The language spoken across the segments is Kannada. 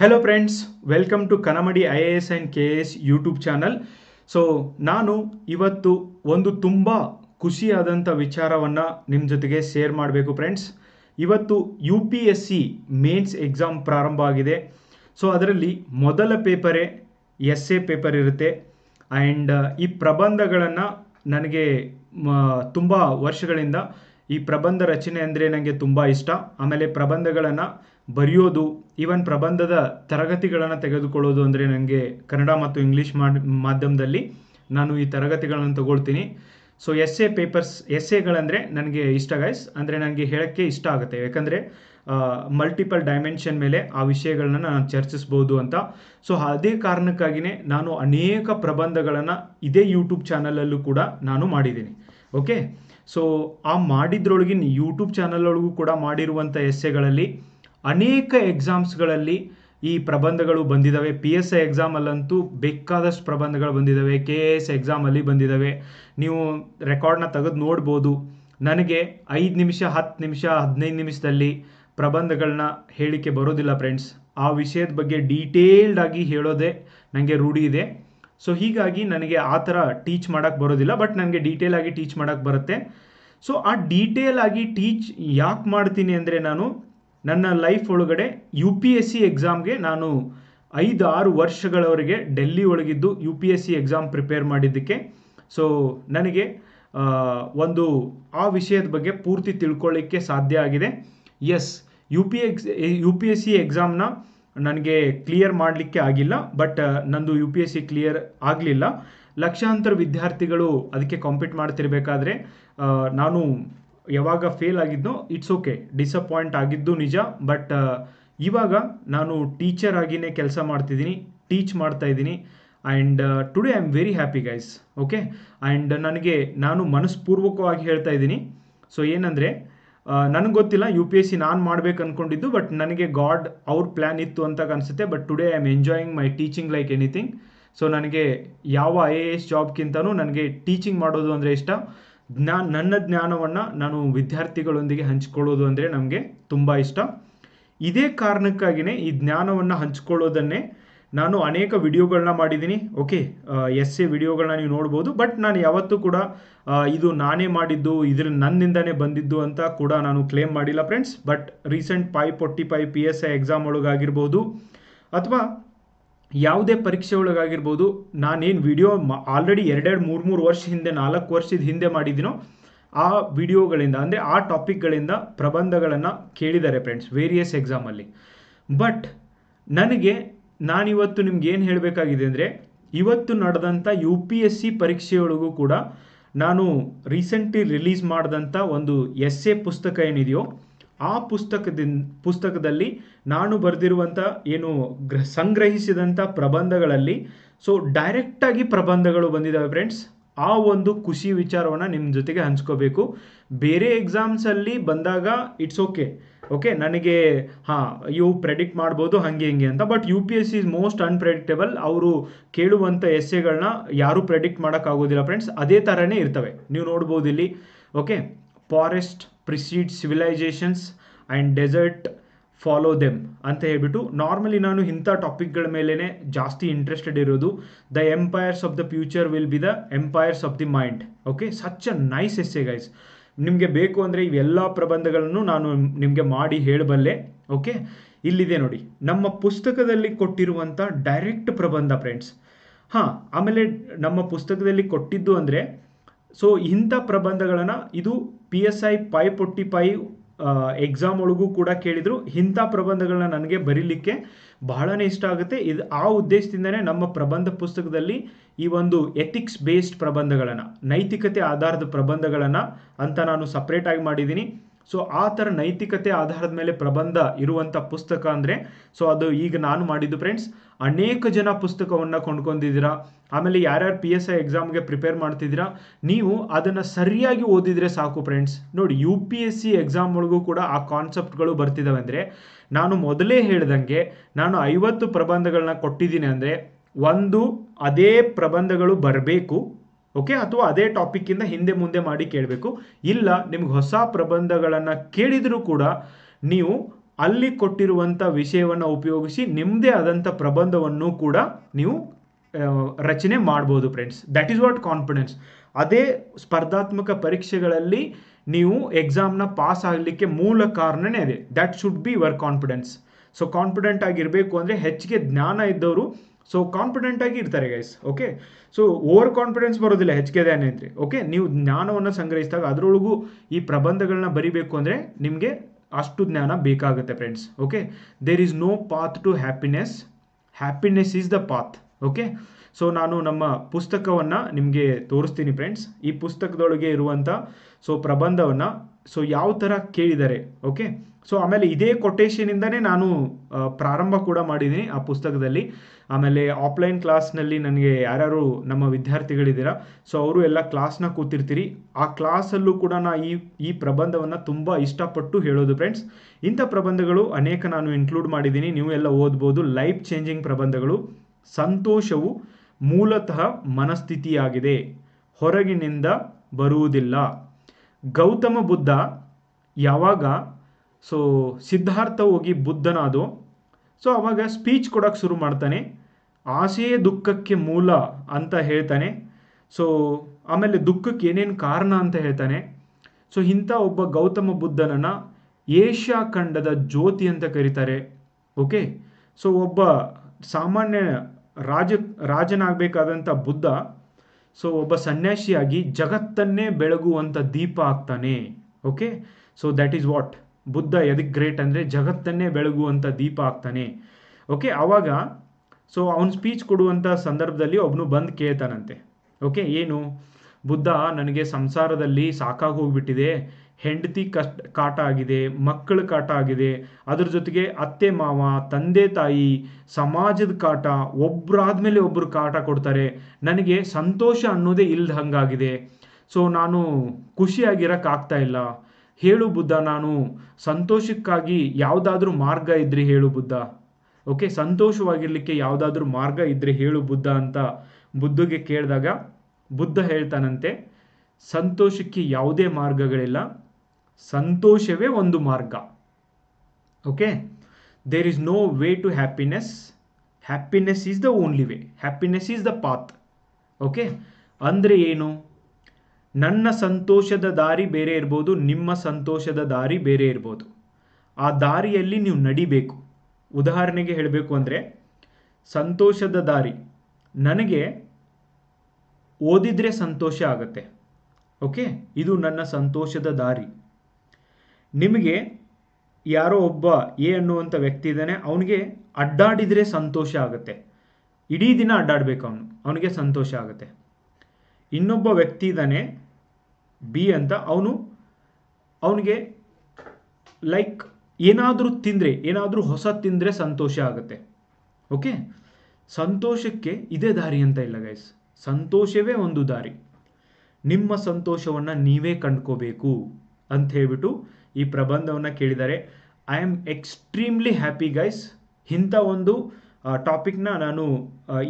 Hello friends welcome to Kanamadi I A S and K S YouTube channel so ನಾನು ಇವತ್ತು ಒಂದು ತುಂಬ ಖುಷಿಯಾದಂಥ ವಿಚಾರವನ್ನು ನಿಮ್ಮ ಜೊತೆಗೆ ಶೇರ್ ಮಾಡಬೇಕು ಫ್ರೆಂಡ್ಸ್ ಇವತ್ತು U P S C mains exam ಪ್ರಾರಂಭ ಆಗಿದೆ. ಸೊ ಅದರಲ್ಲಿ ಮೊದಲ ಪೇಪರೇ ಎಸ್ ಎ ಪೇಪರ್ ಇರುತ್ತೆ. ಆ್ಯಂಡ್ ಈ ಪ್ರಬಂಧಗಳನ್ನು ನನಗೆ ತುಂಬ ವರ್ಷಗಳಿಂದ ಈ ಪ್ರಬಂಧ ರಚನೆ ಅಂದರೆ ನನಗೆ ತುಂಬ ಇಷ್ಟ. ಆಮೇಲೆ ಪ್ರಬಂಧಗಳನ್ನು ಬರೆಯೋದು ಈವನ್ ಪ್ರಬಂಧದ ತರಗತಿಗಳನ್ನು ತೆಗೆದುಕೊಳ್ಳೋದು ಅಂದರೆ ನನಗೆ ಕನ್ನಡ ಮತ್ತು ಇಂಗ್ಲೀಷ್ ಮಾಧ್ಯಮದಲ್ಲಿ ನಾನು ಈ ತರಗತಿಗಳನ್ನು ತಗೊಳ್ತೀನಿ. So S A papers S ಎಗಳಂದರೆ ನನಗೆ ಇಷ್ಟ ಗೈಸ್ ಅಂದರೆ ನನಗೆ ಹೇಳೋಕ್ಕೆ ಇಷ್ಟ ಆಗುತ್ತೆ. ಯಾಕಂದರೆ ಮಲ್ಟಿಪಲ್ ಡೈಮೆನ್ಷನ್ ಮೇಲೆ ಆ ವಿಷಯಗಳನ್ನ ನಾನು ಚರ್ಚಿಸ್ಬೋದು ಅಂತ. ಸೊ ಅದೇ ಕಾರಣಕ್ಕಾಗಿಯೇ ನಾನು ಅನೇಕ ಪ್ರಬಂಧಗಳನ್ನು ಇದೇ ಯೂಟ್ಯೂಬ್ ಚಾನಲಲ್ಲೂ ಕೂಡ ನಾನು ಮಾಡಿದ್ದೀನಿ. ಓಕೆ ಸೊ ಆ ಮಾಡಿದ್ರೊಳಗಿನ ಯೂಟ್ಯೂಬ್ ಚಾನಲ್ ಒಳಗೂ ಕೂಡ ಮಾಡಿರುವಂಥ ಎಸ್ಸೆಗಳಲ್ಲಿ ಅನೇಕ ಎಕ್ಸಾಮ್ಸ್ಗಳಲ್ಲಿ ಈ ಪ್ರಬಂಧಗಳು ಬಂದಿದ್ದಾವೆ ಪಿ ಎಸ್ ಐ ಎಕ್ಸಾಮಲ್ಲಂತೂ ಬೇಕಾದಷ್ಟು ಪ್ರಬಂಧಗಳು ಬಂದಿದ್ದಾವೆ ಕೆ ಎ ಎಸ್ ಎಕ್ಸಾಮಲ್ಲಿ ಬಂದಿದ್ದಾವೆ ನೀವು ರೆಕಾರ್ಡ್ನ ತೆಗೆದು ನೋಡ್ಬೋದು. ನನಗೆ ಐದು ನಿಮಿಷ, ಹತ್ತು ನಿಮಿಷ, ಹದಿನೈದು ನಿಮಿಷದಲ್ಲಿ ಪ್ರಬಂಧಗಳನ್ನ ಹೇಳಿಕೆ ಬರೋದಿಲ್ಲ ಫ್ರೆಂಡ್ಸ್ ಆ ವಿಷಯದ ಬಗ್ಗೆ ಡೀಟೇಲ್ಡ್ ಆಗಿ ಹೇಳೋದೇ ನನಗೆ ರೂಢಿ ಇದೆ. ಸೊ ಹೀಗಾಗಿ ನನಗೆ ಆ ಥರ ಟೀಚ್ ಮಾಡೋಕ್ಕೆ ಬರೋದಿಲ್ಲ ಬಟ್ ನನಗೆ ಡೀಟೇಲ್ ಆಗಿ ಟೀಚ್ ಮಾಡೋಕ್ಕೆ ಬರುತ್ತೆ. ಸೊ ಆ ಡೀಟೇಲ್ ಆಗಿ ಟೀಚ್ ಯಾಕೆ ಮಾಡ್ತೀನಿ ಅಂದರೆ ನಾನು ನನ್ನ ಲೈಫ್ ಒಳಗಡೆ ಯು ಪಿ ಎಸ್ ಸಿ ಎಕ್ಸಾಮ್ಗೆ ನಾನು ಐದು ಆರು ವರ್ಷಗಳವರೆಗೆ Delhi ಒಳಗಿದ್ದು U P S C exam prepare ಮಾಡಿದ್ದಕ್ಕೆ. ಸೊ ನನಗೆ ಒಂದು, ಆ ವಿಷಯದ ಬಗ್ಗೆ ಪೂರ್ತಿ ತಿಳ್ಕೊಳ್ಳಿಕ್ಕೆ ಸಾಧ್ಯ ಆಗಿದೆ. S U P X U P S C ಎಕ್ಸಾಮ್ನ ನನಗೆ ಕ್ಲಿಯರ್ ಮಾಡಲಿಕ್ಕೆ ಆಗಿಲ್ಲ ಬಟ್ ನಂದು U P S C clear ಆಗಲಿಲ್ಲ. ಲಕ್ಷಾಂತರ ವಿದ್ಯಾರ್ಥಿಗಳು ಅದಕ್ಕೆ ಕಾಂಪೀಟ್ ಮಾಡ್ತಿರ್ಬೇಕಾದ್ರೆ ನಾನು ಯಾವಾಗ ಫೇಲ್ ಆಗಿದ್ನೋ ಇಟ್ಸ್ ಓಕೆ ಡಿಸಪಾಯಿಂಟ್ ಆಗಿದ್ದು ನಿಜ ಬಟ್ ಇವಾಗ ನಾನು ಟೀಚರ್ ಆಗಿನೇ ಕೆಲಸ ಮಾಡ್ತಿದ್ದೀನಿ ಟೀಚ್ ಮಾಡ್ತಾ ಇದ್ದೀನಿ and today I am very happy guys okay and ನನಗೆ, ನಾನು ಮನಸ್ಪೂರ್ವಕವಾಗಿ ಹೇಳ್ತಾ ಇದ್ದೀನಿ. ಸೊ ಏನಂದರೆ ನನಗೆ ಗೊತ್ತಿಲ್ಲ ಯು ಪಿ ಎಸ್ ಸಿ ನಾನು ಮಾಡ್ಬೇಕು ಅಂದ್ಕೊಂಡಿದ್ದು ಬಟ್ ನನಗೆ ಗಾಡ್ ಅವ್ರ ಪ್ಲ್ಯಾನ್ ಇತ್ತು ಅಂತ ಅನಿಸುತ್ತೆ but today I am enjoying my teaching like anything so ನನಗೆ ಯಾವ ಐ ಎ ಎಸ್ ಜಾಬ್ಗಿಂತನೂ ನನಗೆ ಟೀಚಿಂಗ್ ಮಾಡೋದು ಅಂದರೆ ಇಷ್ಟ. ಜ್ಞಾ, ನನ್ನ ಜ್ಞಾನವನ್ನು ನಾನು ವಿದ್ಯಾರ್ಥಿಗಳೊಂದಿಗೆ ಹಂಚಿಕೊಳ್ಳೋದು ಅಂದರೆ ನಮಗೆ ತುಂಬ ಇಷ್ಟ. ಇದೇ ಕಾರಣಕ್ಕಾಗಿಯೇ ಈ ಜ್ಞಾನವನ್ನು ಹಂಚ್ಕೊಳ್ಳೋದನ್ನೇ ನಾನು ಅನೇಕ ವಿಡಿಯೋಗಳನ್ನ ಮಾಡಿದ್ದೀನಿ. ಓಕೆ ಎಸ್ ಎ ವಿಡಿಯೋಗಳನ್ನ ನೀವು ನೋಡ್ಬೋದು. ಬಟ್ ನಾನು ಯಾವತ್ತೂ ಕೂಡ ಇದು ನಾನೇ ಮಾಡಿದ್ದು, ಇದ್ರ ನನ್ನಿಂದನೇ ಬಂದಿದ್ದು ಅಂತ ಕೂಡ ನಾನು ಕ್ಲೇಮ್ ಮಾಡಿಲ್ಲ friends. But recent five forty five P S I exam ಒಳಗಾಗಿರ್ಬೋದು. ಅಥವಾ ಯಾವುದೇ ಪರೀಕ್ಷೆ ಒಳಗಾಗಿರ್ಬೋದು, ನಾನೇನು ವಿಡಿಯೋ ಆಲ್ರೆಡಿ ಎರಡೆರಡು, ಮೂರು ಮೂರು ವರ್ಷ ಹಿಂದೆ, ನಾಲ್ಕು ವರ್ಷದ ಹಿಂದೆ ಮಾಡಿದ್ದೀನೋ, ಆ ವಿಡಿಯೋಗಳಿಂದ ಅಂದರೆ ಆ ಟಾಪಿಕ್ಗಳಿಂದ ಪ್ರಬಂಧಗಳನ್ನು ಕೇಳಿದ್ದಾರೆ ಫ್ರೆಂಡ್ಸ್ ವೇರಿಯಸ್ ಎಕ್ಸಾಮಲ್ಲಿ ಬಟ್ ನನಗೆ, ನಾನಿವತ್ತು ನಿಮ್ಗೆ ಏನು ಹೇಳಬೇಕಾಗಿದೆ ಅಂದರೆ, ಇವತ್ತು ನಡೆದಂಥ ಯು ಪಿ ಎಸ್ ಸಿ ಪರೀಕ್ಷೆಯೊಳಗೂ ಕೂಡ ನಾನು ರೀಸೆಂಟ್ಲಿ ರಿಲೀಸ್ ಮಾಡಿದಂಥ ಒಂದು ಎಸ್ ಎ ಪುಸ್ತಕ ಏನಿದೆಯೋ ಆ ಪುಸ್ತಕದಿಂದ ಪುಸ್ತಕದಲ್ಲಿ ನಾನು ಬರೆದಿರುವಂಥ ಏನು ಗ್ರ ಸಂಗ್ರಹಿಸಿದಂಥ ಪ್ರಬಂಧಗಳಲ್ಲಿ ಸೊ ಡೈರೆಕ್ಟಾಗಿ ಪ್ರಬಂಧಗಳು ಬಂದಿದ್ದಾವೆ ಫ್ರೆಂಡ್ಸ್ ಆ ಒಂದು ಖುಷಿ ವಿಚಾರವನ್ನು ನಿಮ್ಮ ಜೊತೆಗೆ ಹಂಚ್ಕೋಬೇಕು. ಬೇರೆ ಎಕ್ಸಾಮ್ಸಲ್ಲಿ ಬಂದಾಗ ಇಟ್ಸ್ ಓಕೆ ಓಕೆ ನನಗೆ, ಹಾಂ ಇವು ಪ್ರೆಡಿಕ್ಟ್ ಮಾಡ್ಬೋದು ಹಾಗೆ ಹಿಂಗೆ ಅಂತ but U P S is most unpredictable ಅವರು ಕೇಳುವಂಥ ಎಸ್ಸೆಗಳನ್ನ ಯಾರೂ ಪ್ರೆಡಿಕ್ಟ್ ಮಾಡೋಕ್ಕಾಗೋದಿಲ್ಲ ಫ್ರೆಂಡ್ಸ್ ಅದೇ ಥರನೇ ಇರ್ತವೆ. ನೀವು ನೋಡ್ಬೋದು ಇಲ್ಲಿ okay forest precede civilizations and desert follow them ಅಂತ ಹೇಳ್ಬಿಟ್ಟು ನಾರ್ಮಲಿ ನಾನು ಇಂಥ ಟಾಪಿಕ್ಗಳ ಮೇಲೇ ಜಾಸ್ತಿ ಇಂಟ್ರೆಸ್ಟೆಡ್ ಇರೋದು. The empires of the future will be the empires of the mind okay such a nice a guys ನಿಮಗೆ ಬೇಕು ಅಂದರೆ ಇವೆಲ್ಲ ಪ್ರಬಂಧಗಳನ್ನು ನಾನು ನಿಮಗೆ ಮಾಡಿ ಹೇಳಬಲ್ಲೆ. ಓಕೆ ಇಲ್ಲಿದೆ ನೋಡಿ. ನಮ್ಮ ಪುಸ್ತಕದಲ್ಲಿ ಕೊಟ್ಟಿರುವಂಥ ಡೈರೆಕ್ಟ್ ಪ್ರಬಂಧ ಫ್ರೆಂಡ್ಸ್ ಹಾಂ, ಆಮೇಲೆ ನಮ್ಮ ಪುಸ್ತಕದಲ್ಲಿ ಕೊಟ್ಟಿದ್ದು ಅಂದರೆ ಸೊ ಇಂಥ ಪ್ರಬಂಧಗಳನ್ನು ಇದು P S I five forty five exam ಒಳಗೂ ಕೂಡ ಕೇಳಿದರು. ಇಂಥ ಪ್ರಬಂಧಗಳನ್ನ ನನಗೆ ಬರೀಲಿಕ್ಕೆ ಬಹಳನೇ ಇಷ್ಟ ಆಗುತ್ತೆ. ಇದು ಆ ಉದ್ದೇಶದಿಂದನೇ ನಮ್ಮ ಪ್ರಬಂಧ ಪುಸ್ತಕದಲ್ಲಿ ಈ ಒಂದು ಎಥಿಕ್ಸ್ ಬೇಸ್ಡ್ ಪ್ರಬಂಧಗಳನ್ನು, ನೈತಿಕತೆ ಆಧಾರದ ಪ್ರಬಂಧಗಳನ್ನು ಅಂತ ನಾನು ಸಪ್ರೇಟಾಗಿ ಮಾಡಿದ್ದೀನಿ. ಸೊ ಆ ಥರ ನೈತಿಕತೆ ಆಧಾರದ ಮೇಲೆ ಪ್ರಬಂಧ ಇರುವಂಥ ಪುಸ್ತಕ ಅಂದರೆ ಸೊ ಅದು ಈಗ ನಾನು ಮಾಡಿದ್ದು ಫ್ರೆಂಡ್ಸ್ ಅನೇಕ ಜನ ಪುಸ್ತಕವನ್ನು ಕೊಂಡ್ಕೊಂಡಿದ್ದೀರಾ? ಆಮೇಲೆ ಯಾರ್ಯಾರು ಪಿ ಎಸ್ ಐ ಎಕ್ಸಾಮ್ಗೆ ಪ್ರಿಪೇರ್ ಮಾಡ್ತಿದ್ದೀರಾ? ನೀವು ಅದನ್ನು ಸರಿಯಾಗಿ ಓದಿದರೆ ಸಾಕು ಫ್ರೆಂಡ್ಸ್ ನೋಡಿ U P S C exam ಒಳಗೂ ಕೂಡ ಆ ಕಾನ್ಸೆಪ್ಟ್ಗಳು ಬರ್ತಿದ್ದಾವೆ ಅಂದರೆ, ನಾನು ಮೊದಲೇ ಹೇಳ್ದಂಗೆ ನಾನು ಐವತ್ತು ಪ್ರಬಂಧಗಳನ್ನ ಕೊಟ್ಟಿದ್ದೀನಿ ಅಂದರೆ, ಒಂದು, ಅದೇ ಪ್ರಬಂಧಗಳು ಬರಬೇಕು. ಓಕೆ ಅಥವಾ ಅದೇ ಟಾಪಿಕ್ಕಿಂದ ಹಿಂದೆ ಮುಂದೆ ಮಾಡಿ ಕೇಳಬೇಕು. ಇಲ್ಲ, ನಿಮ್ಗೆ ಹೊಸ ಪ್ರಬಂಧಗಳನ್ನು ಕೇಳಿದರೂ ಕೂಡ ನೀವು ಅಲ್ಲಿ ಕೊಟ್ಟಿರುವಂಥ ವಿಷಯವನ್ನು ಉಪಯೋಗಿಸಿ ನಿಮ್ಮದೇ ಆದಂಥ ಪ್ರಬಂಧವನ್ನು ಕೂಡ ನೀವು ರಚನೆ ಮಾಡ್ಬೋದು friends that is what confidence ಅದೇ ಸ್ಪರ್ಧಾತ್ಮಕ ಪರೀಕ್ಷೆಗಳಲ್ಲಿ ನೀವು ಎಕ್ಸಾಮ್ನ ಪಾಸ್ ಆಗಲಿಕ್ಕೆ ಮೂಲ ಕಾರಣನೇ ಅದೇ. That should be your confidence so confident ಆಗಿರಬೇಕು ಅಂದರೆ ಹೆಚ್ಚಿಗೆ ಜ್ಞಾನ ಇದ್ದವರು ಸೊ ಕಾನ್ಫಿಡೆಂಟ್ ಆಗಿ ಇರ್ತಾರೆ guys okay so over confidence ಬರೋದಿಲ್ಲ ಹೆಚ್ಚಿಗೆ ದೇ ಇದ್ರೆ ಓಕೆ ನೀವು ಜ್ಞಾನವನ್ನು ಸಂಗ್ರಹಿಸಿದಾಗ ಅದರೊಳಗೂ ಈ ಪ್ರಬಂಧಗಳನ್ನ ಬರಿಬೇಕು ಅಂದರೆ ನಿಮಗೆ ಅಷ್ಟು ಜ್ಞಾನ ಬೇಕಾಗುತ್ತೆ friends okay there is no path to happiness happiness is the path okay so ನಾನು ನಮ್ಮ ಪುಸ್ತಕವನ್ನು ನಿಮಗೆ ತೋರಿಸ್ತೀನಿ ಫ್ರೆಂಡ್ಸ್ ಈ ಪುಸ್ತಕದೊಳಗೆ ಇರುವಂಥ ಸೊ ಪ್ರಬಂಧವನ್ನು ಸೊ ಯಾವ ಥರ ಕೇಳಿದ್ದಾರೆ ಓಕೆ ಸೊ ಆಮೇಲೆ ಇದೇ ಕೊಟೇಶನಿಂದನೇ ನಾನು ಪ್ರಾರಂಭ ಕೂಡ ಮಾಡಿದ್ದೀನಿ ಆ ಪುಸ್ತಕದಲ್ಲಿ. ಆಮೇಲೆ ಆಫ್ಲೈನ್ ಕ್ಲಾಸ್ನಲ್ಲಿ ನನಗೆ ಯಾರ್ಯಾರು ನಮ್ಮ ವಿದ್ಯಾರ್ಥಿಗಳಿದ್ದೀರಾ ಸೊ ಅವರು ಎಲ್ಲ ಕ್ಲಾಸ್ನ ಕೂತಿರ್ತೀರಿ. ಆ ಕ್ಲಾಸಲ್ಲೂ ಕೂಡ ನಾ ಈ ಈ ಪ್ರಬಂಧವನ್ನು ತುಂಬ ಇಷ್ಟಪಟ್ಟು ಹೇಳೋದು ಫ್ರೆಂಡ್ಸ್ ಇಂಥ ಪ್ರಬಂಧಗಳು ಅನೇಕ ನಾನು ಇನ್ಕ್ಲೂಡ್ ಮಾಡಿದ್ದೀನಿ. ನೀವು ಎಲ್ಲ ಓದ್ಬೋದು. ಲೈಫ್ ಚೇಂಜಿಂಗ್ ಪ್ರಬಂಧಗಳು. ಸಂತೋಷವು ಮೂಲತಃ ಮನಸ್ಥಿತಿಯಾಗಿದೆ. ಹೊರಗಿನಿಂದ ಬರುವುದಿಲ್ಲ. ಗೌತಮ ಬುದ್ಧ ಯಾವಾಗ ಸೊ ಸಿದ್ಧಾರ್ಥ ಹೋಗಿ ಬುದ್ಧನಾದು ಸೊ ಅವಾಗ ಸ್ಪೀಚ್ ಕೊಡೋಕ್ಕೆ ಶುರು ಮಾಡ್ತಾನೆ. ಆಸೆಯೇ ದುಃಖಕ್ಕೆ ಮೂಲ ಅಂತ ಹೇಳ್ತಾನೆ. ಸೊ ಆಮೇಲೆ ದುಃಖಕ್ಕೆ ಏನೇನು ಕಾರಣ ಅಂತ ಹೇಳ್ತಾನೆ. ಸೊ ಇಂಥ ಒಬ್ಬ ಗೌತಮ ಬುದ್ಧನನ್ನು ಏಷ್ಯಾ ಖಂಡದ ಜ್ಯೋತಿ ಅಂತ ಕರೀತಾರೆ. ಓಕೆ ಸೊ ಒಬ್ಬ ಸಾಮಾನ್ಯ ರಾಜ, ರಾಜನಾಗಬೇಕಾದಂಥ ಬುದ್ಧ ಸೊ ಒಬ್ಬ ಸನ್ಯಾಸಿಯಾಗಿ ಜಗತ್ತನ್ನೇ ಬೆಳಗುವಂಥ ದೀಪ ಆಗ್ತಾನೆ. Okay so that is what Buddha ಎದಕ್ಕೆ ಗ್ರೇಟ್ ಅಂದರೆ ಜಗತ್ತನ್ನೇ ಬೆಳಗುವಂಥ ದೀಪ ಆಗ್ತಾನೆ. ಓಕೆ ಆವಾಗ ಸೊ ಅವನು ಸ್ಪೀಚ್ ಕೊಡುವಂಥ ಸಂದರ್ಭದಲ್ಲಿ ಒಬ್ಬನು ಬಂದು ಕೇಳ್ತಾನಂತೆ. ಓಕೆ ಏನು? ಬುದ್ಧ, ನನಗೆ ಸಂಸಾರದಲ್ಲಿ ಸಾಕಾಗಿ ಹೋಗ್ಬಿಟ್ಟಿದೆ. ಹೆಂಡತಿ ಕಷ್ಟ, ಕಾಟ ಆಗಿದೆ, ಮಕ್ಕಳ ಕಾಟ ಆಗಿದೆ. ಅದ್ರ ಜೊತೆಗೆ ಅತ್ತೆ, ಮಾವ, ತಂದೆ, ತಾಯಿ, ಸಮಾಜದ ಕಾಟ ಒಬ್ಬರಾದ್ಮೇಲೆ ಒಬ್ಬರು ಕಾಟ ಕೊಡ್ತಾರೆ. ನನಗೆ ಸಂತೋಷ ಅನ್ನೋದೇ ಇಲ್ದ ಹಂಗಾಗಿದೆ. ಸೊ ನಾನು ಖುಷಿಯಾಗಿರೋಕ್ಕಾಗ್ತಾ ಇಲ್ಲ. ಹೇಳು ಬುದ್ಧ, ನಾನು ಸಂತೋಷಕ್ಕಾಗಿ ಯಾವುದಾದ್ರೂ ಮಾರ್ಗ ಇದ್ರೆ ಹೇಳು ಬುದ್ಧ. ಓಕೆ ಸಂತೋಷವಾಗಿರ್ಲಿಕ್ಕೆ ಯಾವುದಾದ್ರೂ ಮಾರ್ಗ ಇದ್ರೆ ಹೇಳು ಬುದ್ಧ ಅಂತ ಬುದ್ಧಗೆ ಕೇಳಿದಾಗ ಬುದ್ಧ ಹೇಳ್ತಾನಂತೆ, ಸಂತೋಷಕ್ಕೆ ಯಾವುದೇ ಮಾರ್ಗಗಳಿಲ್ಲ. ಸಂತೋಷವೇ ಒಂದು ಮಾರ್ಗ. Okay there is no way to happiness happiness is the only way happiness is the path okay ಅಂದರೆ ಏನು? ನನ್ನ ಸಂತೋಷದ ದಾರಿ ಬೇರೆ ಇರ್ಬೋದು, ನಿಮ್ಮ ಸಂತೋಷದ ದಾರಿ ಬೇರೆ ಇರ್ಬೋದು. ಆ ದಾರಿಯಲ್ಲಿ ನೀವು ನಡಿಬೇಕು. ಉದಾಹರಣೆಗೆ ಹೇಳಬೇಕು ಅಂದರೆ, ಸಂತೋಷದ ದಾರಿ. ನನಗೆ ಓದಿದ್ರೆ ಸಂತೋಷ ಆಗುತ್ತೆ. ಓಕೆ ಇದು ನನ್ನ ಸಂತೋಷದ ದಾರಿ. ನಿಮಗೆ ಯಾರೋ ಒಬ್ಬ ಎ ಅನ್ನುವಂಥ ವ್ಯಕ್ತಿ ಇದ್ದಾನೆ, ಅವನಿಗೆ ಅಡ್ಡಾಡಿದರೆ ಸಂತೋಷ ಆಗುತ್ತೆ. ಇಡೀ ದಿನ ಅಡ್ಡಾಡಬೇಕು ಅವನು, ಅವನಿಗೆ ಸಂತೋಷ ಆಗುತ್ತೆ. ಇನ್ನೊಬ್ಬ ವ್ಯಕ್ತಿ ಇದ್ದಾನೆ, ಬಿ ಅಂತ, ಅವನು, ಅವನಿಗೆ ಲೈಕ್ ಏನಾದರೂ ತಿಂದರೆ, ಏನಾದರೂ ಹೊಸ ತಿಂದರೆ ಸಂತೋಷ ಆಗುತ್ತೆ. ಓಕೆ? ಸಂತೋಷಕ್ಕೆ ಇದೇ ದಾರಿ ಅಂತ ಇಲ್ಲ ಗೈಸ್ ಸಂತೋಷವೇ ಒಂದು ದಾರಿ. ನಿಮ್ಮ ಸಂತೋಷವನ್ನು ನೀವೇ ಕಂಡ್ಕೋಬೇಕು ಅಂತ ಹೇಳ್ಬಿಟ್ಟು ಈ ಪ್ರಬಂಧವನ್ನು ಕೇಳಿದ್ದಾರೆ. I am extremely happy guys ಇಂಥ ಒಂದು ಟಾಪಿಕ್ನ ನಾನು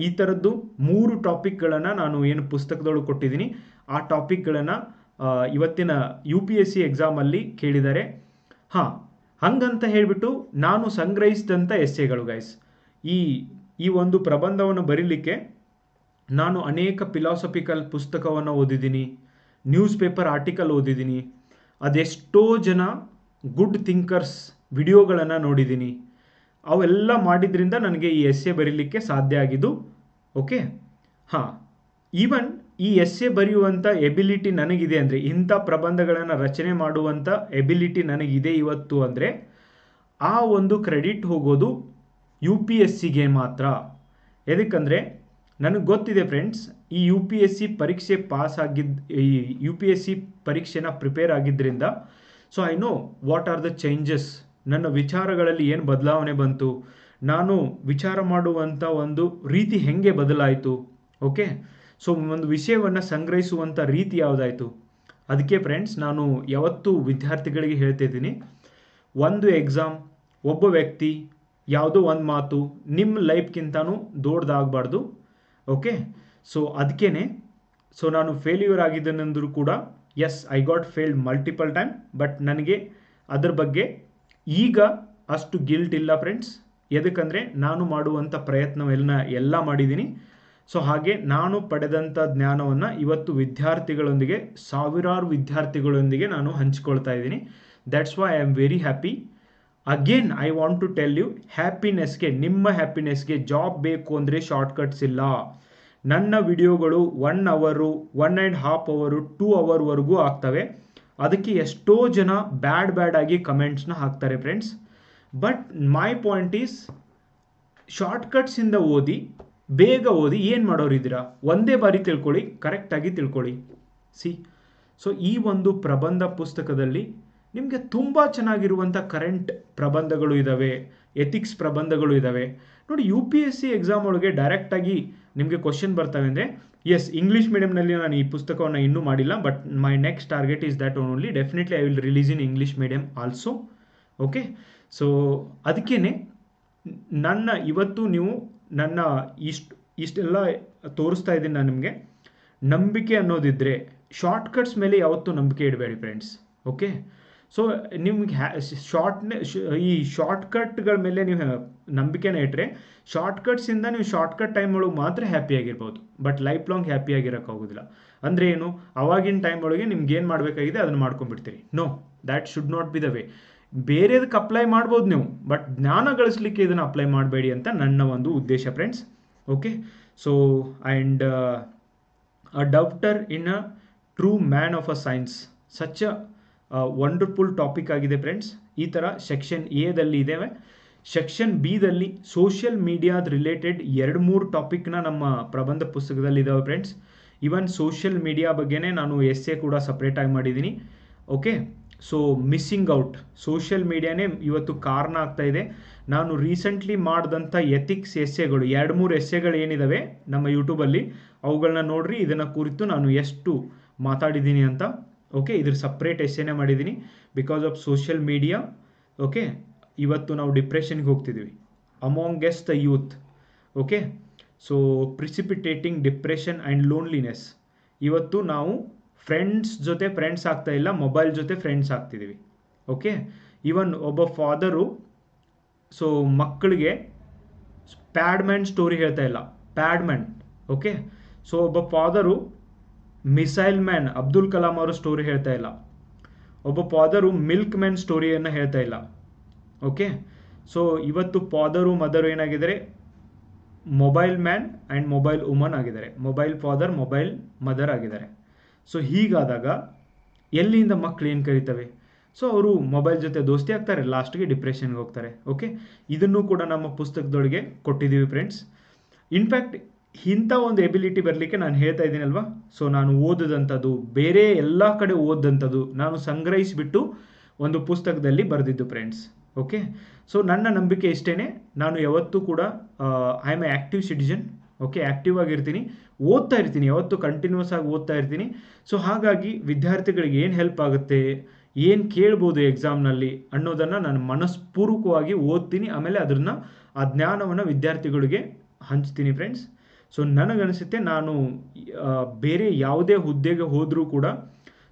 ಈ ಥರದ್ದು ಮೂರು ಟಾಪಿಕ್ಗಳನ್ನು ನಾನು ಏನು ಪುಸ್ತಕದೊಳಗೆ ಕೊಟ್ಟಿದ್ದೀನಿ. ಆ ಟಾಪಿಕ್ಗಳನ್ನು ಇವತ್ತಿನ ಯು ಪಿ ಎಸ್ ಸಿ ಎಕ್ಸಾಮಲ್ಲಿ ಕೇಳಿದ್ದಾರೆ. ಹಾಂ, ಹಂಗಂತ ಹೇಳಿಬಿಟ್ಟು ನಾನು ಸಂಗ್ರಹಿಸಿದಂಥ ಎಸ್ಸೆಗಳು ಗೈಸ್ ಈ ಈ ಒಂದು ಪ್ರಬಂಧವನ್ನು ಬರೀಲಿಕ್ಕೆ ನಾನು ಅನೇಕ ಫಿಲಾಸಫಿಕಲ್ ಪುಸ್ತಕವನ್ನು ಓದಿದ್ದೀನಿ. ನ್ಯೂಸ್ ಪೇಪರ್ ಆರ್ಟಿಕಲ್ ಓದಿದ್ದೀನಿ. ಅದೆಷ್ಟೋ ಜನ ಗುಡ್ ಥಿಂಕರ್ಸ್ ವಿಡಿಯೋಗಳನ್ನು ನೋಡಿದ್ದೀನಿ. ಅವೆಲ್ಲ ಮಾಡಿದ್ರಿಂದ ನನಗೆ ಈ ಎಸ್ಸೆ ಬರೀಲಿಕ್ಕೆ ಸಾಧ್ಯ ಆಗಿದ್ದು ಓಕೆ ಹಾಂ ಈವನ್ ಈ ಎಸ್ಸೆ ಬರೆಯುವಂಥ ಎಬಿಲಿಟಿ ನನಗಿದೆ ಅಂದರೆ, ಇಂಥ ಪ್ರಬಂಧಗಳನ್ನು ರಚನೆ ಮಾಡುವಂಥ ಎಬಿಲಿಟಿ ನನಗಿದೆ ಇವತ್ತು ಅಂದರೆ, ಆ ಒಂದು ಕ್ರೆಡಿಟ್ ಹೋಗೋದು ಯು ಪಿ ಎಸ್ ಸಿಗೆ ಮಾತ್ರ. ಎದಕ್ಕಂದರೆ, ನನಗೆ ಗೊತ್ತಿದೆ ಫ್ರೆಂಡ್ಸ್ ಈ ಯು ಪಿ ಎಸ್ ಸಿ ಪರೀಕ್ಷೆ ಪಾಸ್ ಆಗಿದ್ದ ಈ ಯು ಪಿ ಎಸ್ ಸಿ ಪರೀಕ್ಷೆನ ಪ್ರಿಪೇರ್ ಆಗಿದ್ದರಿಂದ so I know what are the changes ನನ್ನ ವಿಚಾರಗಳಲ್ಲಿ ಏನು ಬದಲಾವಣೆ ಬಂತು? ನಾನು ವಿಚಾರ ಮಾಡುವಂಥ ಒಂದು ರೀತಿ ಹೆಂಗೆ ಬದಲಾಯಿತು? ಓಕೆ ಸೊ ಒಂದು ವಿಷಯವನ್ನು ಸಂಗ್ರಹಿಸುವಂಥ ರೀತಿ ಯಾವುದಾಯಿತು? ಅದಕ್ಕೆ ಫ್ರೆಂಡ್ಸ್ ನಾನು ಯಾವತ್ತೂ ವಿದ್ಯಾರ್ಥಿಗಳಿಗೆ ಹೇಳ್ತಿದ್ದೀನಿ, ಒಂದು ಎಕ್ಸಾಮ್ ಒಬ್ಬ ವ್ಯಕ್ತಿ, ಯಾವುದೋ ಒಂದು ಮಾತು ನಿಮ್ಮ ಲೈಫ್ಗಿಂತನೂ ದೊಡ್ಡದಾಗಬಾರ್ದು ಓಕೆ ಸೊ ಅದಕ್ಕೇ ಸೊ ನಾನು ಫೇಲ್ಯೂರ್ ಆಗಿದ್ದೇನೆಂದರೂ ಕೂಡ as I got failed multiple time but ನನಗೆ ಅದರ ಬಗ್ಗೆ ಈಗ ಅಷ್ಟು ಗಿಲ್ಟ್ ಇಲ್ಲ ಫ್ರೆಂಡ್ಸ್ ಎದಕ್ಕಂದರೆ ನಾನು ಮಾಡುವಂಥ ಪ್ರಯತ್ನವೆಲ್ಲ ಎಲ್ಲ ಮಾಡಿದ್ದೀನಿ. ಸೊ ಹಾಗೆ ನಾನು ಪಡೆದಂಥ ಜ್ಞಾನವನ್ನು ಇವತ್ತು ವಿದ್ಯಾರ್ಥಿಗಳೊಂದಿಗೆ, ಸಾವಿರಾರು ವಿದ್ಯಾರ್ಥಿಗಳೊಂದಿಗೆ ನಾನು ಹಂಚಿಕೊಳ್ತಾ ಇದ್ದೀನಿ. That's why I am very happy again I want to tell you ಹ್ಯಾಪಿನೆಸ್ಗೆ ನಿಮ್ಮ ಹ್ಯಾಪಿನೆಸ್ಗೆ ಜಾಬ್ ಬೇಕು ಅಂದರೆ ಶಾರ್ಟ್ಕಟ್ಸ್ ಇಲ್ಲ. ನನ್ನ ವಿಡಿಯೋಗಳು one hour one and half hour two ಅವರ್ವರೆಗೂ ಆಗ್ತವೆ. ಅದಕ್ಕೆ ಎಷ್ಟೋ ಜನ ಬ್ಯಾಡ್ ಬ್ಯಾಡ್ ಆಗಿ ಕಮೆಂಟ್ಸ್ನ ಹಾಕ್ತಾರೆ friends but my point is ಶಾರ್ಟ್ಕಟ್ಸಿಂದ ಓದಿ, ಬೇಗ ಓದಿ ಏನು ಮಾಡೋರಿದ್ದೀರಾ ಒಂದೇ ಬಾರಿ ತಿಳ್ಕೊಳ್ಳಿ ಕರೆಕ್ಟಾಗಿ ತಿಳ್ಕೊಳ್ಳಿ. ಸಿ ಸೊ ಈ ಒಂದು ಪ್ರಬಂಧ ಪುಸ್ತಕದಲ್ಲಿ ನಿಮಗೆ ತುಂಬ ಚೆನ್ನಾಗಿರುವಂಥ ಕರೆಂಟ್ ಪ್ರಬಂಧಗಳು ಇದ್ದಾವೆ ಎಥಿಕ್ಸ್ ಪ್ರಬಂಧಗಳು ಇದ್ದಾವೆ ನೋಡಿ U P S C exam ಒಳಗೆ ಡೈರೆಕ್ಟಾಗಿ ನಿಮಗೆ ಕ್ವಶನ್ ಬರ್ತವೆ ಅಂದರೆ ಎಸ್ ಇಂಗ್ಲೀಷ್ ಮೀಡಿಯಮ್ನಲ್ಲಿ ನಾನು ಈ ಪುಸ್ತಕವನ್ನು ಇನ್ನೂ ಮಾಡಿಲ್ಲ but my next target is that only definitely I will release in English medium also okay so ಅದಕ್ಕೇ ನನ್ನ ಇವತ್ತು ನೀವು ನನ್ನ ಇಷ್ಟು, ಇಷ್ಟೆಲ್ಲ ತೋರಿಸ್ತಾ ಇದ್ದೀನಿ ನಾನು ನಿಮಗೆ. ನಂಬಿಕೆ ಅನ್ನೋದಿದ್ದರೆ ಶಾರ್ಟ್ಕಟ್ಸ್ ಮೇಲೆ ಯಾವತ್ತೂ ನಂಬಿಕೆ ಇಡಬೇಡಿ ಫ್ರೆಂಡ್ಸ್ ಓಕೆ ಸೊ ನಿಮ್ಗೆ ಹ್ಯಾ ಶಾರ್ಟ್ನೆ ಈ ಶಾರ್ಟ್ಕಟ್ಗಳ ಮೇಲೆ ನೀವು ನಂಬಿಕೆನ ಇಟ್ಟರೆ ಶಾರ್ಟ್ಕಟ್ಸಿಂದ ನೀವು ಶಾರ್ಟ್ಕಟ್ ಟೈಮ್ ಒಳಗೆ ಮಾತ್ರ ಹ್ಯಾಪಿ ಆಗಿರ್ಬೋದು. ಬಟ್ ಲೈಫ್ ಲಾಂಗ್ ಹ್ಯಾಪಿ ಆಗಿರೋಕ್ಕಾಗೋದಿಲ್ಲ ಅಂದರೆ ಏನು? ಅವಾಗಿನ ಟೈಮ್ ಒಳಗೆ ನಿಮ್ಗೆ ಏನು ಮಾಡಬೇಕಾಗಿದೆ ಅದನ್ನು ಮಾಡ್ಕೊಂಡ್ಬಿಡ್ತೀರಿ. No that should not be the way ಬೇರೆದಕ್ಕೆ apply ಮಾಡ್ಬೋದು ನೀವು. ಬಟ್ ಜ್ಞಾನ ಗಳಿಸ್ಲಿಕ್ಕೆ ಇದನ್ನು ಅಪ್ಲೈ ಮಾಡಬೇಡಿ ಅಂತ ನನ್ನ ಒಂದು ಉದ್ದೇಶ friends okay so and a doctor in a true man of a science such a wonderful topic ಆಗಿದೆ ಫ್ರೆಂಡ್ಸ್ ಈ ಥರ ಸೆಕ್ಷನ್ ಎದಲ್ಲಿ ಇದ್ದೇವೆ. ಸೆಕ್ಷನ್ ಬಿದಲ್ಲಿ ಸೋಷಿಯಲ್ ಮೀಡಿಯಾದ ರಿಲೇಟೆಡ್ ಎರಡು ಮೂರು ಟಾಪಿಕ್ನ ನಮ್ಮ ಪ್ರಬಂಧ ಪುಸ್ತಕದಲ್ಲಿ ಇದಾವೆ ಫ್ರೆಂಡ್ಸ್ ಇವನ್ ಸೋಷಿಯಲ್ ಮೀಡಿಯಾ ಬಗ್ಗೆನೇ ನಾನು ಎಸ್ ಎ ಕೂಡ ಸಪ್ರೇಟಾಗಿ ಮಾಡಿದ್ದೀನಿ okay so missing out social ಮೀಡಿಯಾನೇ ಇವತ್ತು ಕಾರಣ ಆಗ್ತಾ ಇದೆ. ನಾನು ರೀಸೆಂಟ್ಲಿ ಮಾಡಿದಂಥ ಎಥಿಕ್ಸ್ ಎಸ್ಸೆಗಳು ಎರಡು ಮೂರು ಎಸ್ಸೆಗಳು ಏನಿದ್ದಾವೆ ನಮ್ಮ ಯೂಟ್ಯೂಬಲ್ಲಿ ಅವುಗಳನ್ನ ನೋಡ್ರಿ, ಇದನ್ನು ಕುರಿತು ನಾನು ಎಷ್ಟು ಮಾತಾಡಿದ್ದೀನಿ ಅಂತ. ಓಕೆ ಇದ್ರ ಸಪ್ರೇಟ್ ಎಸ್ಸೆನೇ ಮಾಡಿದ್ದೀನಿ because of social media okay ಇವತ್ತು ನಾವು ಡಿಪ್ರೆಷನ್ಗೆ ಹೋಗ್ತಿದ್ದೀವಿ among us the youth okay so precipitating depression and loneliness ಇವತ್ತು ನಾವು ಫ್ರೆಂಡ್ಸ್ ಜೊತೆ ಫ್ರೆಂಡ್ಸ್ ಆಗ್ತಾ ಇಲ್ಲ ಮೊಬೈಲ್ ಜೊತೆ ಫ್ರೆಂಡ್ಸ್ ಆಗ್ತಿದ್ದೀವಿ ಓಕೆ ಇವನ್ ಒಬ್ಬ ಫಾದರು ಸೊ ಮಕ್ಕಳಿಗೆ ಪ್ಯಾಡ್ಮ್ಯಾನ್ ಸ್ಟೋರಿ ಹೇಳ್ತಾ ಇಲ್ಲ. ಪ್ಯಾಡ್ಮ್ಯಾನ್ ಓಕೆ ಸೊ ಒಬ್ಬ father missile man Abdul Kalam ಅವರ ಸ್ಟೋರಿ ಹೇಳ್ತಾ ಇಲ್ಲ. ಒಬ್ಬ ಫಾದರು ಮಿಲ್ಕ್ ಮ್ಯಾನ್ ಸ್ಟೋರಿಯನ್ನು ಹೇಳ್ತಾ ಇಲ್ಲ. ಓಕೆ ಸೊ ಇವತ್ತು father mother ಏನಾಗಿದ್ದಾರೆ? Mobile man and mobile woman ಆಗಿದ್ದಾರೆ. ಮೊಬೈಲ್ ಫಾದರ್ ಮೊಬೈಲ್ ಮದರ್ ಆಗಿದ್ದಾರೆ. ಸೊ ಹೀಗಾದಾಗ ಎಲ್ಲಿಂದ ಮಕ್ಕಳು ಏನು ಕರೀತವೆ? ಸೊ ಅವರು ಮೊಬೈಲ್ ಜೊತೆ ದೋಸ್ತಿ ಆಗ್ತಾರೆ ಲಾಸ್ಟ್ಗೆ ಡಿಪ್ರೆಷನ್ಗೆ ಹೋಗ್ತಾರೆ. ಓಕೆ ಇದನ್ನು ಕೂಡ ನಮ್ಮ ಪುಸ್ತಕದೊಳಗೆ ಕೊಟ್ಟಿದ್ದೀವಿ ಫ್ರೆಂಡ್ಸ್ ಇನ್ಫ್ಯಾಕ್ಟ್ ಇಂಥ ಒಂದು ಎಬಿಲಿಟಿ ಬರಲಿಕ್ಕೆ ನಾನು ಹೇಳ್ತಾ ಇದ್ದೀನಲ್ವಾ? ಸೊ ನಾನು ಓದಿದಂಥದ್ದು, ಬೇರೆ ಎಲ್ಲ ಕಡೆ ಓದಿದಂಥದ್ದು ನಾನು ಸಂಗ್ರಹಿಸಿಬಿಟ್ಟು ಒಂದು ಪುಸ್ತಕದಲ್ಲಿ ಬರೆದಿದ್ದು ಫ್ರೆಂಡ್ಸ್ ಓಕೆ ಸೊ ನನ್ನ ನಂಬಿಕೆ ಇಷ್ಟೇ ನಾನು ಯಾವತ್ತೂ ಕೂಡ I am a active citizen okay active ಆಗಿರ್ತೀನಿ ಓದ್ತಾ ಇರ್ತೀನಿ. ಯಾವತ್ತೂ ಕಂಟಿನ್ಯೂಸ್ ಆಗಿ ಓದ್ತಾ ಇರ್ತೀನಿ. ಸೊ ಹಾಗಾಗಿ ವಿದ್ಯಾರ್ಥಿಗಳಿಗೆ ಏನು ಹೆಲ್ಪ್ ಆಗುತ್ತೆ? ಏನು ಕೇಳ್ಬೋದು ಎಕ್ಸಾಮ್ನಲ್ಲಿ ಅನ್ನೋದನ್ನು ನಾನು ಮನಸ್ಪೂರ್ವಕವಾಗಿ ಓದ್ತೀನಿ. ಆಮೇಲೆ ಅದನ್ನು ಆ ಜ್ಞಾನವನ್ನು ವಿದ್ಯಾರ್ಥಿಗಳಿಗೆ ಹಂಚ್ತೀನಿ ಫ್ರೆಂಡ್ಸ್ ಸೊ ನನಗನಿಸುತ್ತೆ ನಾನು ಬೇರೆ ಯಾವುದೇ ಹುದ್ದೆಗೆ ಹೋದರೂ ಕೂಡ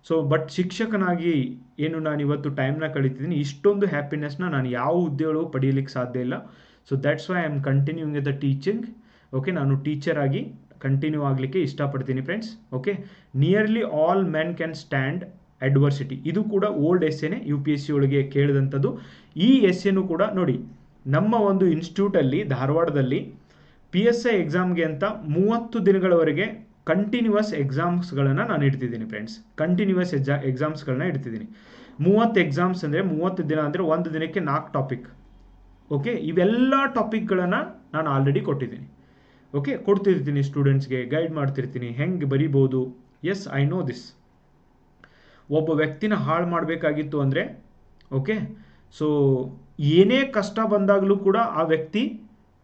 ಸೊ ಬಟ್ ಶಿಕ್ಷಕನಾಗಿ ಏನು ನಾನು ಇವತ್ತು ಟೈಮ್ನ ಕಳೀತಿದ್ದೀನಿ, ಇಷ್ಟೊಂದು ಹ್ಯಾಪಿನೆಸ್ನ ನಾನು ಯಾವ ಹುದ್ದೆಗಳು ಪಡೆಯಲಿಕ್ಕೆ ಸಾಧ್ಯ ಇಲ್ಲ. So that's why I am continuing the teaching okay ನಾನು ಟೀಚರ್ ಆಗಿ ಕಂಟಿನ್ಯೂ ಆಗಲಿಕ್ಕೆ ಇಷ್ಟಪಡ್ತೀನಿ friends okay nearly all men can stand adversity ಇದು ಕೂಡ ಓಲ್ಡ್ ಎಸ್ಸೆನೇ ಯು ಪಿ ಎಸ್ ಸಿ ಒಳಗೆ ಕೇಳಿದಂಥದ್ದು. ಈ ಎಸ್ಸೆನೂ ಕೂಡ ನೋಡಿ, ನಮ್ಮ ಒಂದು ಇನ್ಸ್ಟಿಟ್ಯೂಟಲ್ಲಿ ಧಾರವಾಡದಲ್ಲಿ ಪಿ ಎಸ್ ಐ ಎಕ್ಸಾಮ್ಗೆ ಅಂತ ಮೂವತ್ತು ದಿನಗಳವರೆಗೆ ಕಂಟಿನ್ಯೂಯಸ್ ಎಕ್ಸಾಮ್ಸ್ಗಳನ್ನು ನಾನು ಇಡ್ತಿದ್ದೀನಿ ಫ್ರೆಂಡ್ಸ್ ಕಂಟಿನ್ಯೂಯಸ್ ಎಕ್ಸಾ ಎಕ್ಸಾಮ್ಸ್ಗಳನ್ನ ಇಡ್ತಿದ್ದೀನಿ. ಮೂವತ್ತು ಎಕ್ಸಾಮ್ಸ್ ಅಂದರೆ ಮೂವತ್ತು ದಿನ ಅಂದರೆ ಒಂದು ದಿನಕ್ಕೆ ನಾಲ್ಕು ಟಾಪಿಕ್ ಓಕೆ ಇವೆಲ್ಲ ಟಾಪಿಕ್ಗಳನ್ನು ನಾನು ಆಲ್ರೆಡಿ ಕೊಟ್ಟಿದ್ದೀನಿ. ಓಕೆ ಕೊಡ್ತಿರ್ತೀನಿ ಸ್ಟೂಡೆಂಟ್ಸ್ಗೆ ಗೈಡ್ ಮಾಡ್ತಿರ್ತೀನಿ, ಹೆಂಗೆ ಬರಿಬೋದು? ಎಸ್ ಐ ನೋ ದಿಸ್ ಒಬ್ಬ ವ್ಯಕ್ತಿನ ಹಾಳು ಮಾಡಬೇಕಾಗಿತ್ತು ಅಂದರೆ ಓಕೆ ಸೊ ಏನೇ ಕಷ್ಟ ಬಂದಾಗಲೂ ಕೂಡ ಆ ವ್ಯಕ್ತಿ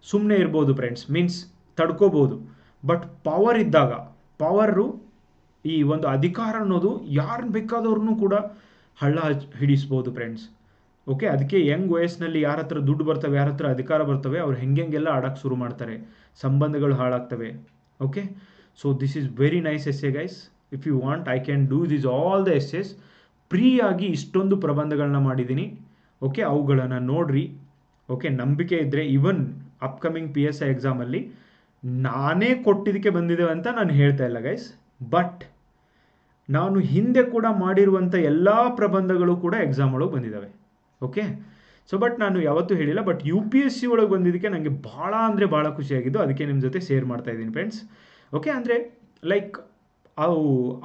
ಸುಮ್ಮನೆ ಇರ್ಬೋದು ಫ್ರೆಂಡ್ಸ್ ಮೀನ್ಸ್ ತಡ್ಕೋಬೋದು. ಬಟ್ ಪವರ್ ಇದ್ದಾಗ ಪವರು ಈ ಒಂದು ಅಧಿಕಾರ ಅನ್ನೋದು ಯಾರನ್ನ ಬೇಕಾದವ್ರನ್ನೂ ಕೂಡ ಹಳ್ಳ ಹಿಡಿಸ್ಬೋದು ಫ್ರೆಂಡ್ಸ್ ಓಕೆ ಅದಕ್ಕೆ ಯಂಗ್ ವಯಸ್ಸಿನಲ್ಲಿ ಯಾರ ಹತ್ರ ದುಡ್ಡು ಬರ್ತವೆ, ಯಾರ ಹತ್ರ ಅಧಿಕಾರ ಬರ್ತವೆ, ಅವ್ರು ಹೆಂಗೆಲ್ಲ ಆಡೋಕ್ಕೆ ಶುರು ಮಾಡ್ತಾರೆ. ಸಂಬಂಧಗಳು ಹಾಳಾಗ್ತವೆ. Okay so this is very nice essay guys if you want I can do this all the essays ಫ್ರೀಯಾಗಿ ಇಷ್ಟೊಂದು ಪ್ರಬಂಧಗಳನ್ನ ಮಾಡಿದ್ದೀನಿ ಓಕೆ ಅವುಗಳನ್ನು ನೋಡ್ರಿ. ಓಕೆ ನಂಬಿಕೆ ಇದ್ದರೆ even upcoming P S I ಎಕ್ಸಾಮಲ್ಲಿ ನಾನೇ ಕೊಟ್ಟಿದ್ದಕ್ಕೆ ಬಂದಿದ್ದೇವೆ ಅಂತ ನಾನು ಹೇಳ್ತಾ ಇಲ್ಲ ಗೈಸ್ ಬಟ್ ನಾನು ಹಿಂದೆ ಕೂಡ ಮಾಡಿರುವಂಥ ಎಲ್ಲ ಪ್ರಬಂಧಗಳು ಕೂಡ ಎಕ್ಸಾಮ್ ಒಳಗೆ ಬಂದಿದ್ದಾವೆ ಓಕೆ ಸೊ ಬಟ್ ನಾನು ಯಾವತ್ತೂ ಹೇಳಿಲ್ಲ but U P S C ಒಳಗೆ ಬಂದಿದ್ದಕ್ಕೆ ನನಗೆ ಭಾಳ ಅಂದರೆ ಭಾಳ ಖುಷಿಯಾಗಿದ್ದು, ಅದಕ್ಕೆ ನಿಮ್ಮ ಜೊತೆ ಶೇರ್ ಮಾಡ್ತಾ ಇದ್ದೀನಿ ಫ್ರೆಂಡ್ಸ್ ಓಕೆ ಅಂದರೆ ಲೈಕ್ ಅವು,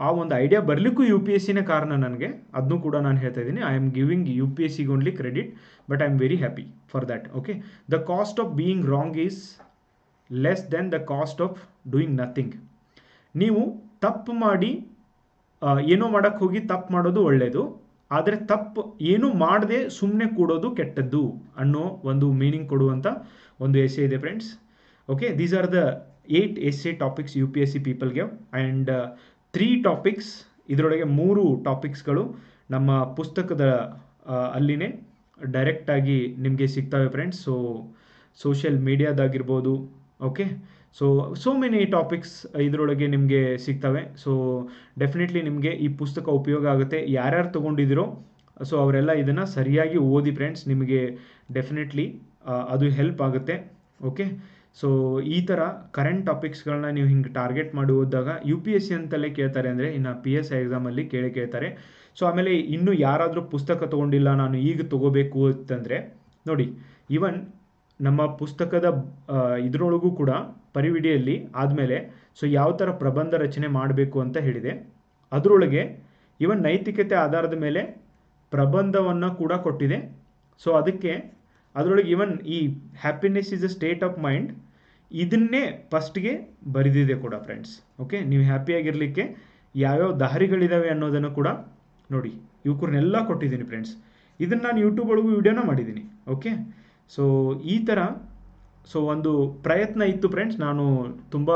ಆ ಒಂದು ಐಡಿಯಾ ಬರಲಿಕ್ಕೂ ಯು ಪಿ ಎಸ್ ಸಿನೇ ಕಾರಣ ನನಗೆ. ಅದನ್ನೂ ಕೂಡ ನಾನು ಹೇಳ್ತಾ ಇದ್ದೀನಿ. I am giving U P S ಸಿಗೆ only credit but I am very happy for that okay the cost of being wrong is less than the cost of doing nothing ನೀವು ತಪ್ಪು ಮಾಡಿ ಏನೋ ಮಾಡೋಕ್ಕೆ ಹೋಗಿ ತಪ್ಪು ಮಾಡೋದು ಒಳ್ಳೆಯದು ಆದರೆ ತಪ್ಪು ಏನು ಮಾಡದೆ ಸುಮ್ಮನೆ ಕೂಡೋದು ಕೆಟ್ಟದ್ದು ಅನ್ನೋ ಒಂದು ಮೀನಿಂಗ್ ಕೊಡುವಂಥ ಒಂದು ಎಸೆ ಇದೆ friends okay these are the eight essay topics U P S C ಪೀಪಲ್ಗೆ and three topics ಇದರೊಳಗೆ ಮೂರು ಟಾಪಿಕ್ಸ್ಗಳು ನಮ್ಮ ಪುಸ್ತಕದ ಅಲ್ಲಿನೇ ಡೈರೆಕ್ಟಾಗಿ ನಿಮಗೆ ಸಿಗ್ತವೆ friends so social ಮೀಡಿಯಾದಾಗಿರ್ಬೋದು okay so so many topics ಇದರೊಳಗೆ ನಿಮಗೆ ಸಿಗ್ತವೆ. ಸೊ ಡೆಫಿನೆಟ್ಲಿ ನಿಮಗೆ ಈ ಪುಸ್ತಕ ಉಪಯೋಗ ಆಗುತ್ತೆ. ಯಾರ್ಯಾರು ತೊಗೊಂಡಿದ್ದೀರೋ ಸೊ ಅವರೆಲ್ಲ ಇದನ್ನು ಸರಿಯಾಗಿ ಓದಿ ಫ್ರೆಂಡ್ಸ್ ನಿಮಗೆ ಡೆಫಿನೆಟ್ಲಿ ಅದು ಹೆಲ್ಪ್ ಆಗುತ್ತೆ. ಓಕೆ ಸೊ ಈ ಥರ ಕರೆಂಟ್ ಟಾಪಿಕ್ಸ್ಗಳನ್ನ ನೀವು ಹಿಂಗೆ ಟಾರ್ಗೆಟ್ ಮಾಡಿ ಓದಿದಾಗ ಯು ಪಿ ಎಸ್ ಸಿ ಅಂತಲೇ ಕೇಳ್ತಾರೆ ಅಂದರೆ, ಇನ್ನು ಪಿ ಎಸ್ ಐ ಎಕ್ಸಾಮಲ್ಲಿ ಕೇಳಿ ಕೇಳ್ತಾರೆ. ಸೊ ಆಮೇಲೆ ಇನ್ನೂ ಯಾರಾದರೂ ಪುಸ್ತಕ ತೊಗೊಂಡಿಲ್ಲ, ನಾನು ಈಗ ತೊಗೋಬೇಕು ಅಂತಂದರೆ, ನೋಡಿ ಇವನ್ ನಮ್ಮ ಪುಸ್ತಕದ ಇದರೊಳಗೂ ಕೂಡ ಪರಿವಿಡಿಯಲ್ಲಿ ಆದಮೇಲೆ ಸೊ ಯಾವ ಥರ ಪ್ರಬಂಧ ರಚನೆ ಮಾಡಬೇಕು ಅಂತ ಹೇಳಿದೆ. ಅದರೊಳಗೆ ಇವನ್ ನೈತಿಕತೆ ಆಧಾರದ ಮೇಲೆ ಪ್ರಬಂಧವನ್ನು ಕೂಡ ಕೊಟ್ಟಿದೆ. ಸೊ ಅದಕ್ಕೆ ಅದರೊಳಗೆ ಇವನ್ ಈ happiness is a state of mind ಇದನ್ನೇ ಫಸ್ಟ್ಗೆ ಬರೆದಿದೆ ಕೂಡ ಫ್ರೆಂಡ್ಸ್ ಓಕೆ ನೀವು ಹ್ಯಾಪಿಯಾಗಿರಲಿಕ್ಕೆ ಯಾವ್ಯಾವ ದಾರಿಗಳಿದ್ದಾವೆ ಅನ್ನೋದನ್ನು ಕೂಡ ನೋಡಿ. ಇವಕ್ಕೂರ್ನೆಲ್ಲ ಕೊಟ್ಟಿದ್ದೀನಿ ಫ್ರೆಂಡ್ಸ್ ಇದನ್ನು ನಾನು ಯೂಟ್ಯೂಬ್ ಒಳಗೂ ವಿಡಿಯೋನ ಮಾಡಿದ್ದೀನಿ. ಓಕೆ ಸೊ ಈ ಥರ ಸೊ ಒಂದು ಪ್ರಯತ್ನ ಇತ್ತು ಫ್ರೆಂಡ್ಸ್ ನಾನು ತುಂಬ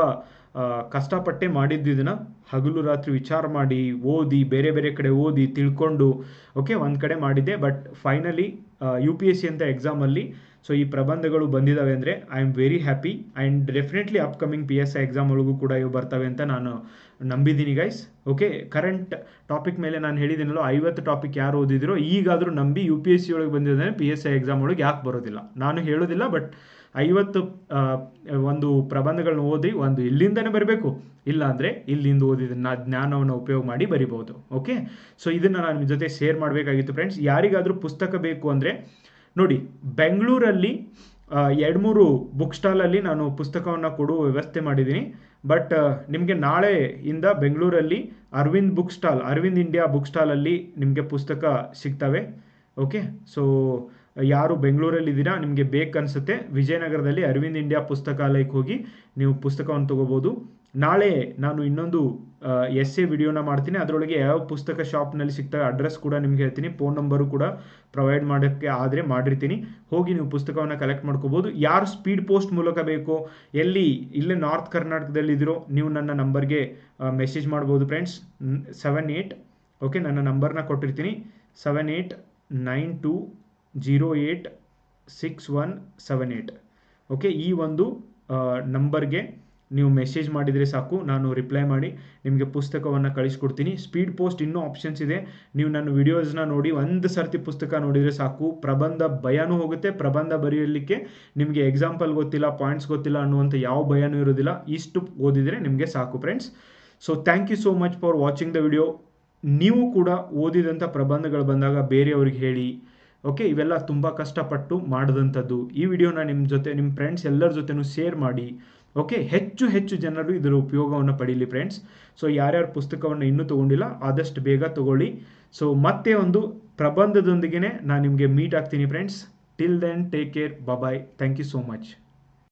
ಕಷ್ಟಪಟ್ಟೆ ಮಾಡಿದ್ದು ಇದನ್ನು. ಹಗಲು ರಾತ್ರಿ ವಿಚಾರ ಮಾಡಿ, ಓದಿ, ಬೇರೆ ಬೇರೆ ಕಡೆ ಓದಿ ತಿಳ್ಕೊಂಡು ಓಕೆ ಒಂದು ಕಡೆ ಮಾಡಿದ್ದೆ. But finally U P S C ಅಂತ ಎಕ್ಸಾಮಲ್ಲಿ ಸೊ ಈ ಪ್ರಬಂಧಗಳು ಬಂದಿದ್ದಾವೆ ಅಂದರೆ I am very happy and definitely upcoming P S I exam ಒಳಗೂ ಕೂಡ ಇವು ಬರ್ತವೆ ಅಂತ ನಾನು ನಂಬಿದ್ದೀನಿ ಗೈಸ್ ಓಕೆ ಕರೆಂಟ್ ಟಾಪಿಕ್ ಮೇಲೆ ನಾನು ಹೇಳಿದ್ದೀನಲ್ಲೋ ಐವತ್ತು ಟಾಪಿಕ್ ಯಾರು ಓದಿದಿರೋ, ಈಗಾದರೂ ನಂಬಿ ಯು ಪಿ ಎಸ್ ಸಿ ಒಳಗೆ ಬಂದಿದ್ದಾನೆ ಪಿ ಎಸ್ ಐ ಎಕ್ಸಾಮ್ ಒಳಗೆ ಯಾಕೆ ಬರೋದಿಲ್ಲ. ನಾನು ಹೇಳೋದಿಲ್ಲ ಬಟ್ ಐವತ್ತು ಒಂದು ಪ್ರಬಂಧಗಳನ್ನ ಓದಿ ಒಂದು ಇಲ್ಲಿಂದನೇ ಬರಬೇಕು. ಇಲ್ಲ ಅಂದರೆ ಇಲ್ಲಿಂದ ನಾ ಜ್ಞಾನವನ್ನು ಉಪಯೋಗ ಮಾಡಿ ಬರಿಬೋದು ಓಕೆ ಸೊ ಇದನ್ನು ನಾನು ನಿಮ್ಮ ಜೊತೆ ಶೇರ್ ಮಾಡಬೇಕಾಗಿತ್ತು ಫ್ರೆಂಡ್ಸ್ ಯಾರಿಗಾದರೂ ಪುಸ್ತಕ ಬೇಕು ಅಂದರೆ ನೋಡಿ, ಬೆಂಗಳೂರಲ್ಲಿ ಎರಡು ಮೂರು ಬುಕ್ ಸ್ಟಾಲಲ್ಲಿ ನಾನು ಪುಸ್ತಕವನ್ನು ಕೊಡುವ ವ್ಯವಸ್ಥೆ ಮಾಡಿದ್ದೀನಿ. ಬಟ್ ನಿಮಗೆ ನಾಳೆಯಿಂದ ಬೆಂಗಳೂರಲ್ಲಿ Arvind book stall Arvind India book ಸ್ಟಾಲಲ್ಲಿ ನಿಮಗೆ ಪುಸ್ತಕ ಸಿಗ್ತವೆ. ಓಕೆ ಸೊ ಯಾರು ಬೆಂಗಳೂರಲ್ಲಿದ್ದೀರಾ ನಿಮಗೆ ಬೇಕನ್ಸುತ್ತೆ. ವಿಜಯನಗರದಲ್ಲಿ ಅರವಿಂದ್ ಇಂಡಿಯಾ ಪುಸ್ತಕಾಲಯಕ್ಕೆ ಹೋಗಿ ನೀವು ಪುಸ್ತಕವನ್ನು ತೊಗೋಬೋದು. ನಾಳೆ ನಾನು ಇನ್ನೊಂದು ಎಸ್ ಎ ವಿಡಿಯೋನ ಮಾಡ್ತೀನಿ. ಅದರೊಳಗೆ ಯಾವ ಪುಸ್ತಕ ಶಾಪ್ನಲ್ಲಿ ಸಿಗ್ತಾ ಅಡ್ರೆಸ್ ಕೂಡ ನಿಮ್ಗೆ ಹೇಳ್ತೀನಿ. ಫೋನ್ ನಂಬರು ಕೂಡ ಪ್ರೊವೈಡ್ ಮಾಡೋಕ್ಕೆ ಆದರೆ ಮಾಡಿರ್ತೀನಿ. ಹೋಗಿ ನೀವು ಪುಸ್ತಕವನ್ನು ಕಲೆಕ್ಟ್ ಮಾಡ್ಕೋಬೋದು. ಯಾರು ಸ್ಪೀಡ್ ಪೋಸ್ಟ್ ಮೂಲಕ ಬೇಕೋ, ಎಲ್ಲಿ, ಇಲ್ಲೇ ನಾರ್ತ್ ಕರ್ನಾಟಕದಲ್ಲಿದ್ದೀರೋ ನೀವು ನನ್ನ ನಂಬರ್ಗೆ ಮೆಸೇಜ್ ಮಾಡ್ಬೋದು ಫ್ರೆಂಡ್ಸ್ ಸೆವೆನ್ ಏಯ್ಟ್ ಓಕೆ ನನ್ನ ನಂಬರ್ನ ಕೊಟ್ಟಿರ್ತೀನಿ. Seven eight nine two zero eight six one seven eight okay ಈ ಒಂದು ನಂಬರ್ಗೆ ನೀವು ಮೆಸೇಜ್ ಮಾಡಿದರೆ ಸಾಕು, ನಾನು ರಿಪ್ಲೈ ಮಾಡಿ, ನಿಮಗೆ ಪುಸ್ತಕವನ್ನು ಕಳಿಸ್ಕೊಡ್ತೀನಿ. ಸ್ಪೀಡ್ ಪೋಸ್ಟ್ ಇನ್ನೂ ಆಪ್ಷನ್ಸ್ ಇದೆ. ನೀವು ನನ್ನ ವಿಡಿಯೋಸ್ನ ನೋಡಿ, ಒಂದು ಸರ್ತಿ ಪುಸ್ತಕ ನೋಡಿದರೆ ಸಾಕು. ಪ್ರಬಂಧ ಭಯನೂ ಹೋಗುತ್ತೆ. ಪ್ರಬಂಧ ಬರೆಯಲಿಕ್ಕೆ ನಿಮಗೆ ಎಕ್ಸಾಂಪಲ್ ಗೊತ್ತಿಲ್ಲ ಪಾಯಿಂಟ್ಸ್ ಗೊತ್ತಿಲ್ಲ ಅನ್ನುವಂಥ ಯಾವ ಭಯನೂ ಇರೋದಿಲ್ಲ ಇಷ್ಟು ಓದಿದರೆ ನಿಮಗೆ ಸಾಕು friends so thank you so much for watching the video ನೀವು ಕೂಡ ಓದಿದಂಥ ಪ್ರಬಂಧಗಳು ಬಂದಾಗ ಬೇರೆಯವ್ರಿಗೆ ಹೇಳಿ. ಓಕೆ ಇವೆಲ್ಲ ತುಂಬ ಕಷ್ಟಪಟ್ಟು ಮಾಡಿದಂಥದ್ದು. ಈ ವಿಡಿಯೋನ ನಿಮ್ಮ ಜೊತೆ ನಿಮ್ಮ ಫ್ರೆಂಡ್ಸ್ ಎಲ್ಲರ ಜೊತೆನೂ ಶೇರ್ ಮಾಡಿ. ಓಕೆ ಹೆಚ್ಚು ಹೆಚ್ಚು ಜನರು ಇದರ ಉಪಯೋಗವನ್ನು ಪಡೀಲಿ ಫ್ರೆಂಡ್ಸ್ ಸೊ ಯಾರ್ಯಾರು ಪುಸ್ತಕವನ್ನು ಇನ್ನೂ ತೊಗೊಂಡಿಲ್ಲ, ಆದಷ್ಟು ಬೇಗ ತೊಗೊಳ್ಳಿ. ಸೊ ಮತ್ತೆ ಒಂದು ಪ್ರಬಂಧದೊಂದಿಗೆ ನಾನು ನಿಮಗೆ ಮೀಟ್ ಆಗ್ತೀನಿ friends till then take care bye thank you so much